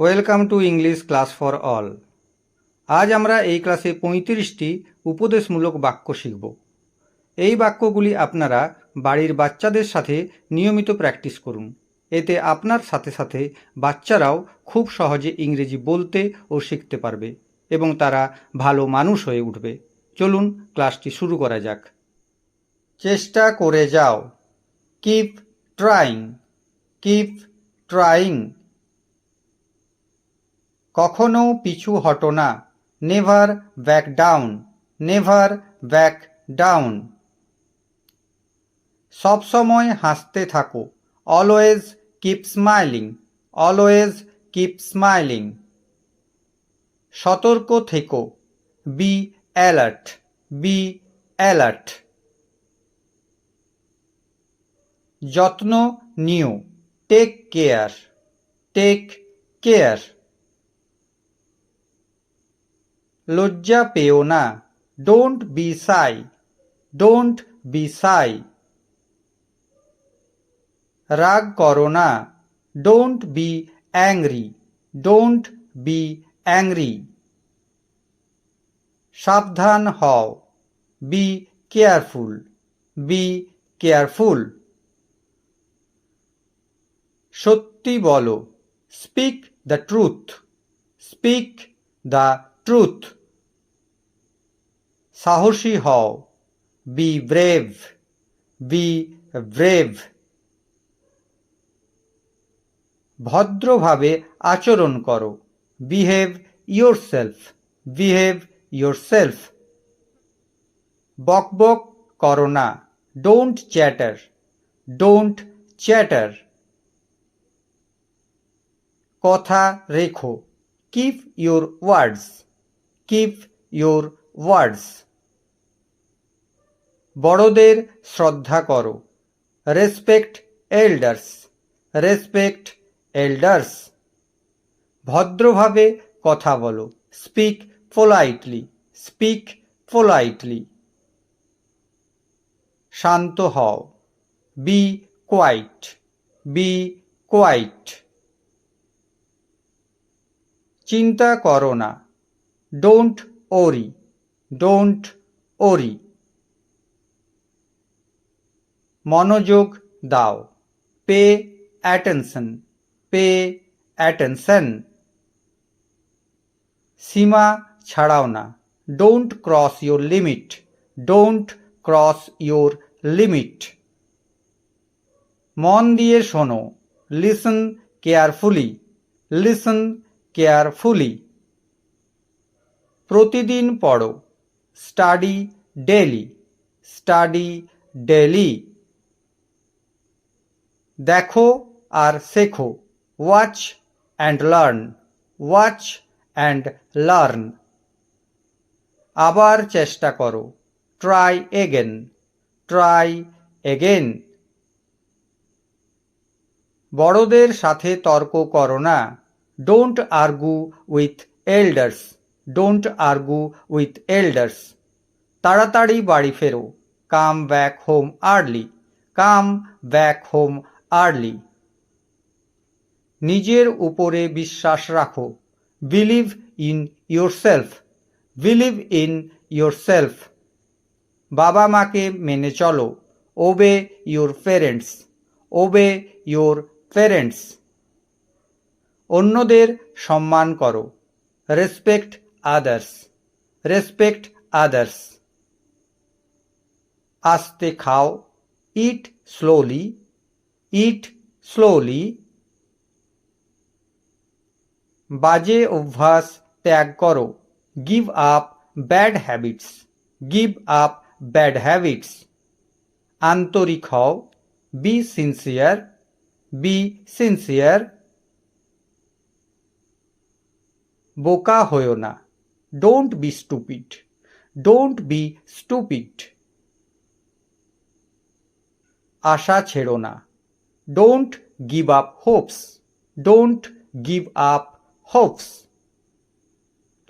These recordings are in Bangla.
Welcome to English class for all আজ আমরা এই ক্লাসে পঁয়ত্রিশটি উপদেশমূলক বাক্য শিখব। এই বাক্যগুলি আপনারা বাড়ির বাচ্চাদের সাথে নিয়মিত প্র্যাকটিস করুন। এতে আপনার সাথে সাথে বাচ্চারাও খুব সহজে ইংরেজি বলতে ও শিখতে পারবে এবং তারা ভালো মানুষ হয়ে উঠবে। চলুন ক্লাসটি শুরু করা যাক। চেষ্টা করে যাও। কিপ ট্রাইং কিপ ট্রাইং কখনো পিছু হটো না। Never back down. Never back down. সবসময় হাসতে থাকো। Always keep smiling. Always keep smiling. সতর্ক থেকো। Be alert. Be alert. যত্ন নিও। Take care. Take care. লজ্জা পেও না। Don't be shy don't be shy রাগ করো না। Don't be angry don't be angry সাবধান হও। বি কেয়ারফুল বি কেয়ারফুল সত্যি বলো। Speak the truth speak the truth সাহসী হও। বি ব্রেভ বি ব্রেভ ভদ্রভাবে আচরণ করো। Behave yourself behave yourself বকবক করো না। ডোন্ট চ্যাটার ডোন্ট চ্যাটার কথা রেখো। Keep your words keep your words বড়দের শ্রদ্ধা করো। রেসপেক্ট এল্ডার্স রেসপেক্ট এল্ডার্স ভদ্রভাবে কথা বলো। স্পিক পোলাইটলি স্পিক পোলাইটলি শান্ত হও। বি কোয়াইট বি কোয়াইট চিন্তা করো না। ডোন্ট ওরি ডোন্ট ওরি মনোযোগ দাও। পে অ্যাটেনশন পে অ্যাটেনশন সীমা ছাড়াও না। Don't cross your limit don't cross your limit মন দিয়ে শোনো। লিসন কেয়ারফুলি লিসন কেয়ারফুলি প্রতিদিন পড়ো। স্টাডি ডেলি স্টাডি ডেলি দেখো আর শেখো। Watch and learn watch and learn আবার চেষ্টা করো। ট্রাই এগেন ট্রাই এগেন বড়দের সাথে তর্ক করো না। Don't argue with elders don't argue with elders তাড়াতাড়ি বাড়ি ফেরো। Come back home early come back home early নিজের উপরে বিশ্বাস রাখো। Believe in yourself believe in yourself বাবা মাকে মেনে চলো। Obey your parents obey your parents অন্যদের সম্মান করো। রেসপেক্ট আদার্স রেসপেক্ট আদার্স আস্তে খাও। ইট স্লোলি ইট স্লোলি বাজে অভ্যাস ত্যাগ করো। Give up bad habits give up bad habits আন্তরিক হও। বি সিনসিয়ার বি সিনসিয়ার বোকা হয়েও না। Don't be stupid don't be stupid আশা ছেড়ো না। Don't give up hopes don't give up hopes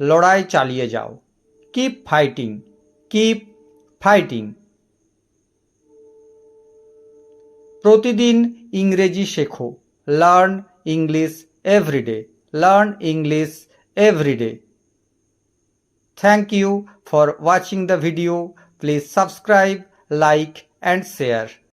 লড়াই চালিয়ে যাও। কিপ ফাইটিং কিপ ফাইটিং প্রতিদিন ইংরেজি শেখো। Learn English everyday learn English everyday thank you for watching the video please subscribe like and share